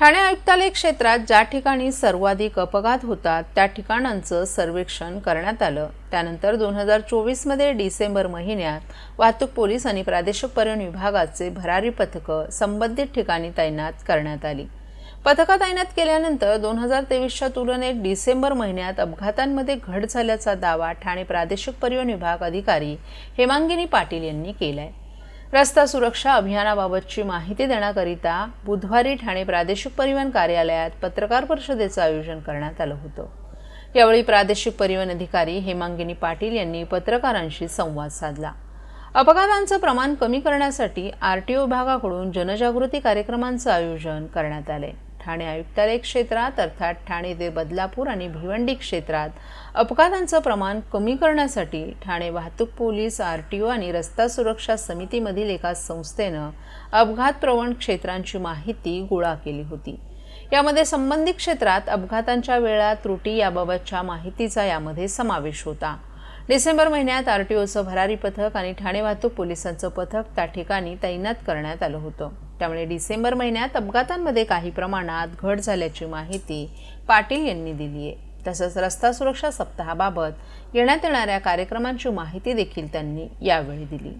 ठाणे आयुक्तालय क्षेत्रात ज्या ठिकाणी सर्वाधिक अपघात होतात त्या ठिकाणांचं सर्वेक्षण करण्यात आलं. त्यानंतर दोन हजार चोवीसमध्ये डिसेंबर महिन्यात वाहतूक पोलीस आणि प्रादेशिक परिवहन विभागाचे भरारी पथकं संबंधित ठिकाणी तैनात करण्यात आली. पथकं तैनात केल्यानंतर दोन हजार तेवीसच्या तुलनेत डिसेंबर महिन्यात अपघातांमध्ये घट झाल्याचा दावा ठाणे प्रादेशिक परिवहन विभाग अधिकारी हेमांगिनी पाटील यांनी केला आहे रस्ता सुरक्षा अभियानाबाबतची माहिती देण्याकरिता बुधवारी ठाणे प्रादेशिक परिवहन कार्यालयात पत्रकार परिषदेचं आयोजन करण्यात आलं होतं. यावेळी प्रादेशिक परिवहन अधिकारी हेमांगिनी पाटील यांनी पत्रकारांशी संवाद साधला. अपघातांचं प्रमाण कमी करण्यासाठी आर टी ओ विभागाकडून जनजागृती कार्यक्रमांचं आयोजन करण्यात आले ठाणे आयुक्तालय क्षेत्रात अर्थात ठाणे ते बदलापूर आणि भिवंडी क्षेत्रात. अपघातांचं प्रमाण कमी करण्यासाठी ठाणे वाहतूक पोलीस आर टी ओ आणि रस्ता सुरक्षा समितीमधील एका संस्थेनं अपघात प्रवण क्षेत्रांची माहिती गोळा केली होती. यामध्ये संबंधित क्षेत्रात अपघातांच्या वेळा त्रुटी याबाबतच्या माहितीचा यामध्ये समावेश होता. डिसेंबर महिन्यात आर टी ओचं भरारी पथक आणि ठाणे वाहतूक पोलिसांचं पथक त्या ठिकाणी तैनात करण्यात आलं होतं. त्यामुळे डिसेंबर महिन्यात अपघातांमध्ये काही प्रमाणात घट झाल्याची माहिती पाटील यांनी दिली आहे. तसंच रस्ता सुरक्षा सप्ताहाबाबत येण्यात येणाऱ्या कार्यक्रमांची माहिती देखील त्यांनी यावेळी दिली.